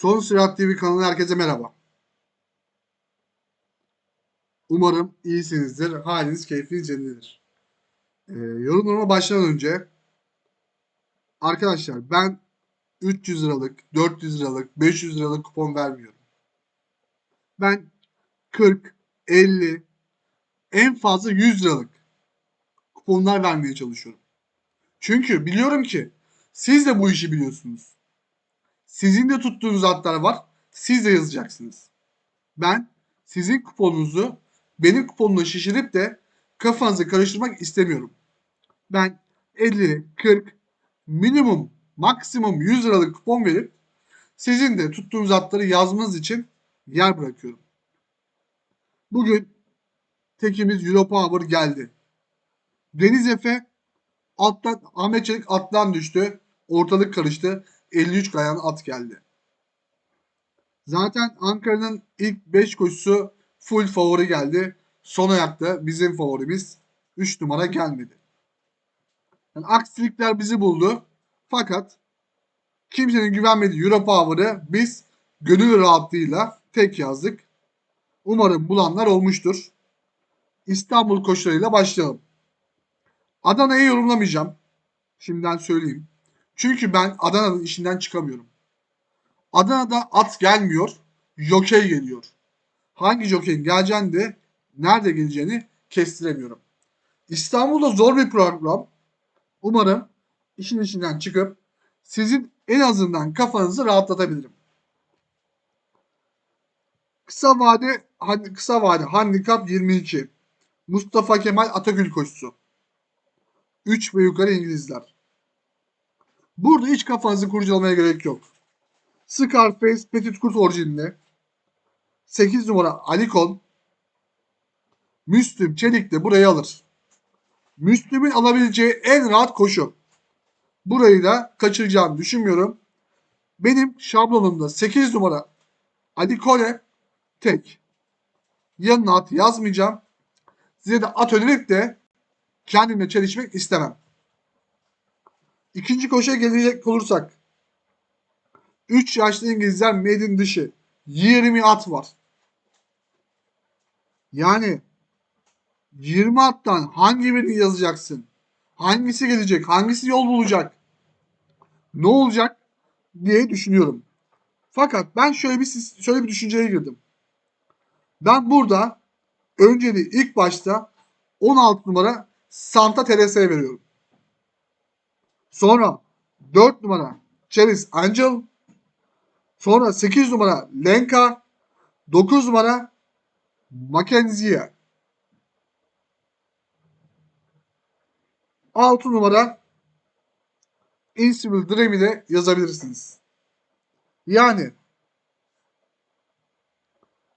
Son Sürat TV kanalına herkese merhaba. Umarım iyisinizdir. Haliniz keyfiniz yerindedir. Ee, yorumlarıma başlamadan önce arkadaşlar ben 300 liralık, 400 liralık, 500 liralık kupon vermiyorum. Ben 40, 50, en fazla 100 liralık kuponlar vermeye çalışıyorum. Çünkü biliyorum ki siz de bu işi biliyorsunuz. Sizin de tuttuğunuz atlar var. Siz de yazacaksınız. Ben sizin kuponunuzu benim kuponumla şişirip de kafanızı karıştırmak istemiyorum. Ben 50, 40, minimum, maksimum 100 liralık kupon verip sizin de tuttuğunuz atları yazmanız için yer bırakıyorum. Bugün tekimiz Europower geldi. Deniz Efe alttan Ahmet Çelik attan düştü. Ortalık karıştı. 53 kayan at geldi. Zaten Ankara'nın ilk 5 koşusu full favori geldi. Son ayakta bizim favorimiz 3 numara gelmedi. Yani aksilikler bizi buldu. Fakat kimsenin güvenmediği Europower'ı biz gönül rahatlığıyla tek yazdık. Umarım bulanlar olmuştur. İstanbul koşularıyla başlayalım. Adana'yı yorumlamayacağım. Şimdiden söyleyeyim. Çünkü ben Adana'nın işinden çıkamıyorum. Adana'da at gelmiyor, jokey geliyor. Hangi jokeyin geleceğini de nerede geleceğini kestiremiyorum. İstanbul'da zor bir program. Umarım işin içinden çıkıp sizin en azından kafanızı rahatlatabilirim. Kısa vade kısa vade handikap 22. Mustafa Kemal Atakül koşusu. 3 ve yukarı İngilizler. Burada hiç kafanızı kurcalamaya gerek yok. Scarface Petit Kurt orijinli. 8 numara Alikon. Müslüm Çelik de burayı alır. Müslüm'ün alabileceği en rahat koşu. Burayı da kaçıracağını düşünmüyorum. Benim şablonumda 8 numara Alikone tek. Yanına at yazmayacağım. Size de at önerip de kendimle çelişmek istemem. İkinci koşuya gelecek olursak 3 yaşlı İngilizler Maiden dışı 20 at var. Yani 20 attan hangi birini yazacaksın? Hangisi gelecek? Hangisi yol bulacak? Ne olacak diye düşünüyorum. Fakat ben şöyle bir şöyle bir düşünceye girdim. Ben burada önceliği ilk başta 16 numara Santa Teresa'ya veriyorum. Sonra 4 numara Cherish Angel. Sonra 8 numara Lenka. 9 numara Mackenzie. 6 numara Invincible Dream'i de yazabilirsiniz. Yani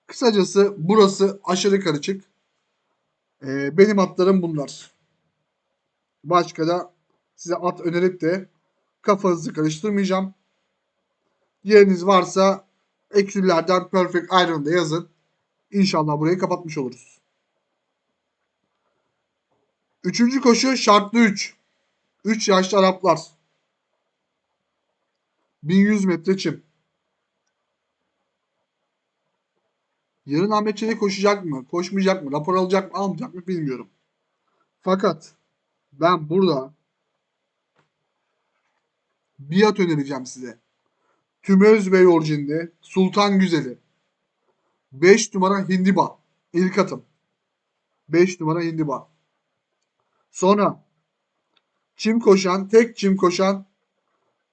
kısacası burası aşırı karışık. Ee, benim atlarım bunlar. Başka da size at önerip de kafanızı karıştırmayacağım. Yeriniz varsa eksillerden Perfect Iron'da yazın. İnşallah burayı kapatmış oluruz. Üçüncü koşu şartlı 3. 3 yaşlı Araplar. 1100 metre çim. Yarın Ahmet Çelik koşacak mı? Koşmayacak mı? Rapor alacak mı? Almayacak mı? Bilmiyorum. Fakat ben burada biat önereceğim size. Tümöz Bey orijinde Sultan Güzeli. 5 numara Hindiba. İlk atım. 5 numara Hindiba. Sonra çim koşan, tek çim koşan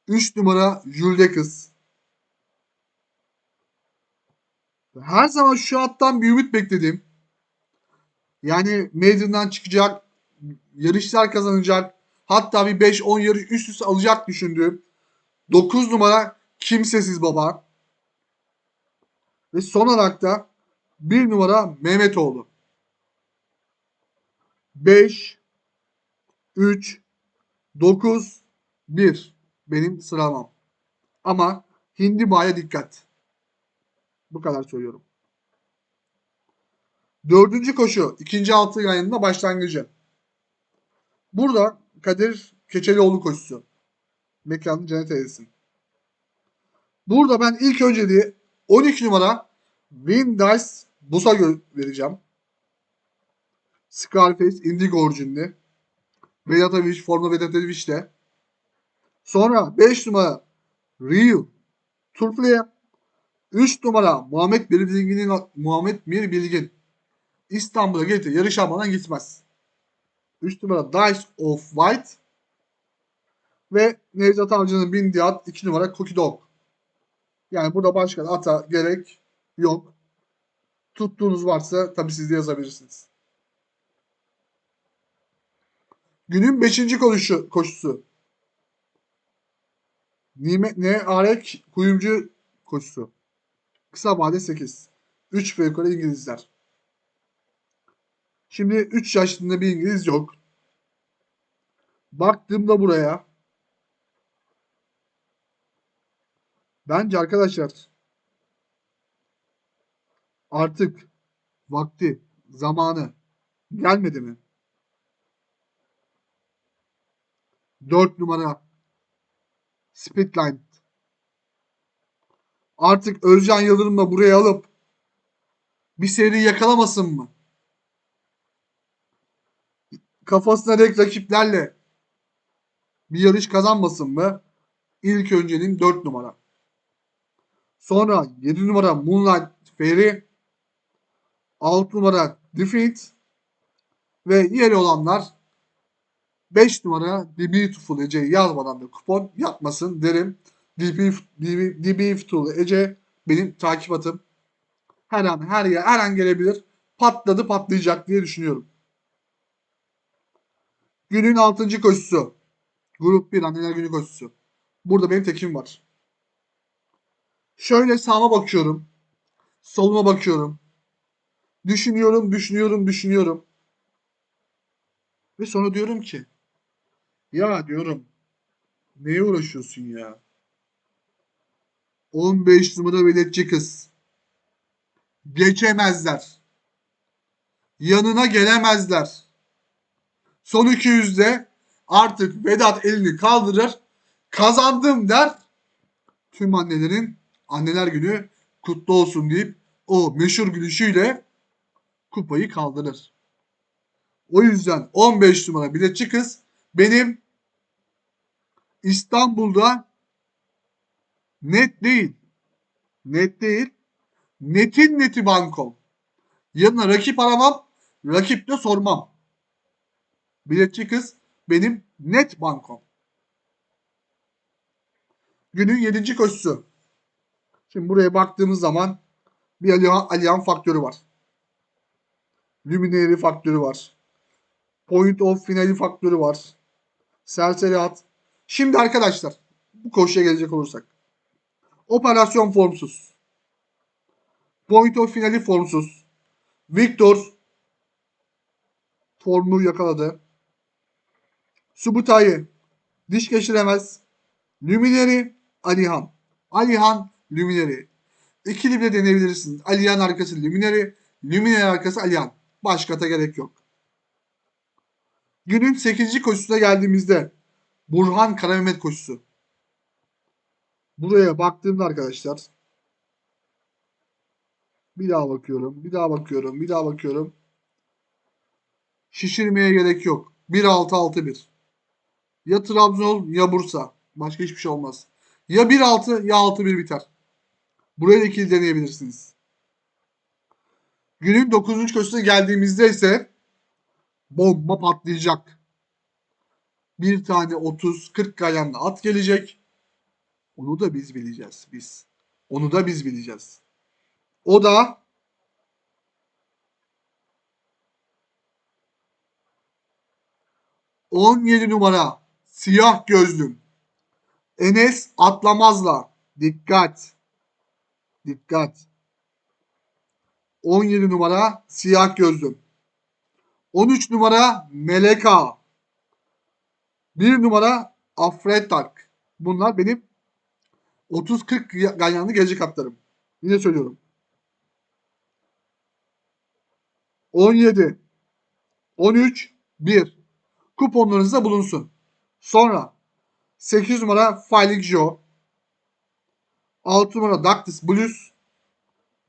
3 numara Jülde Kız. Her zaman şu attan bir ümit bekledim. Yani meydandan çıkacak, yarışlar kazanacak. Hatta bir 5-10 yarış üst üste alacak düşündüğüm 9 numara Kimsesiz Baba. Ve son olarak da 1 numara Mehmetoğlu. 5 3 9 1 benim sıralamam. Ama Hindi Bağ'a dikkat. Bu kadar söylüyorum. Dördüncü koşu. ikinci altı yayınında başlangıcı. Burada Kadir Keçelioğlu koşusu. Mekanı cennet eylesin. Burada ben ilk önceliği 12 numara Win Dice Bus'a vereceğim. Scarface Indigo orijinli. Vedatovic, forma Vedatovic de. Sonra 5 numara Real Turfla'ya. 3 numara Muhammed Bir Bilgin'in Muhammed Bir Bilgin. İstanbul'a de yarış almadan gitmez. 3 numara Dice of White. Ve Nevzat Avcı'nın bindiği at 2 numara Cookie Dog. Yani burada başka ata gerek yok. Tuttuğunuz varsa tabii siz de yazabilirsiniz. Günün 5. koşusu. koşusu. Nimet ne Arek kuyumcu koşusu. Kısa vade 8. 3 ve yukarı İngilizler. Şimdi 3 yaşında bir İngiliz yok. Baktığımda buraya bence arkadaşlar artık vakti, zamanı gelmedi mi? 4 numara Speedline. Artık Özcan Yıldırım'la buraya alıp bir seri yakalamasın mı? Kafasına renk rakiplerle bir yarış kazanmasın mı? İlk önceliğin 4 numara. Sonra 7 numara Moonlight Fairy 6 numara Defeat ve yeri olanlar 5 numara The Beautiful Ece yazmadan da kupon yapmasın derim. The Beautiful Ece benim takip atım. Her an her yer her an gelebilir. Patladı patlayacak diye düşünüyorum. Günün 6. koşusu. Grup 1 anneler günü koşusu. Burada benim tekim var. Şöyle sağıma bakıyorum. Soluma bakıyorum. Düşünüyorum, düşünüyorum, düşünüyorum. Ve sonra diyorum ki ya diyorum neye uğraşıyorsun ya? 15 numara biletçi kız. Geçemezler. Yanına gelemezler. Son 200'de artık Vedat elini kaldırır. Kazandım der. Tüm annelerin anneler günü kutlu olsun deyip o meşhur gülüşüyle kupayı kaldırır. O yüzden 15 numara biletçi kız benim İstanbul'da net değil. Net değil. Netin neti bankom. Yanına rakip aramam. Rakip de sormam. Biletçi kız benim net bankom. Günün 7. koşusu. Şimdi buraya baktığımız zaman bir Alihan, faktörü var. Luminary faktörü var. Point of finali faktörü var. Serseri at. Şimdi arkadaşlar bu koşuya gelecek olursak. Operasyon formsuz. Point of finali formsuz. Victor formu yakaladı. Subutay'ı diş geçiremez. Luminary Alihan. Alihan Luminary. İkili bile deneyebilirsiniz. Alihan arkası Luminary. Luminary arkası Alihan. Başka da gerek yok. Günün 8. koşusuna geldiğimizde Burhan Karamehmet koşusu. Buraya baktığımda arkadaşlar bir daha bakıyorum, bir daha bakıyorum, bir daha bakıyorum. Şişirmeye gerek yok. 1-6-6-1. Ya Trabzon ya Bursa. Başka hiçbir şey olmaz. Ya 1-6 ya 6-1 biter. Buraya da ikili deneyebilirsiniz. Günün 9. koşusuna geldiğimizde ise bomba patlayacak. Bir tane 30-40 gayanlı at gelecek. Onu da biz bileceğiz. Biz. Onu da biz bileceğiz. O da ...17 numara... ...siyah gözlüm... ...Enes Atlamaz'la... ...dikkat... ...dikkat... ...17 numara... ...siyah gözlüm... ...13 numara... ...Meleka... ...1 numara... ...Afretak... ...bunlar benim... ...30-40 ganyanlı gelecek atlarım... ...yine söylüyorum... 17, 13, 1. Kuponlarınızda bulunsun. Sonra 8 numara Filing Joe. 6 numara Dactys Blues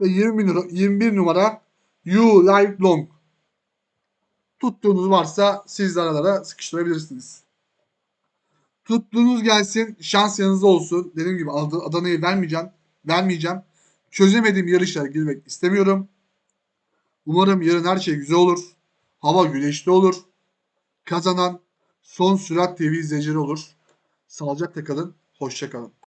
ve 20 numara, 21 numara You Live Long. Tuttuğunuz varsa siz de aralara sıkıştırabilirsiniz. Tuttuğunuz gelsin, şans yanınızda olsun. Dediğim gibi Ad- Adana'yı vermeyeceğim. Vermeyeceğim. Çözemediğim yarışlara girmek istemiyorum. Umarım yarın her şey güzel olur. Hava güneşli olur. Kazanan Son Sürat TV izleyicileri olur. Sağlıcakla kalın. Hoşça kalın.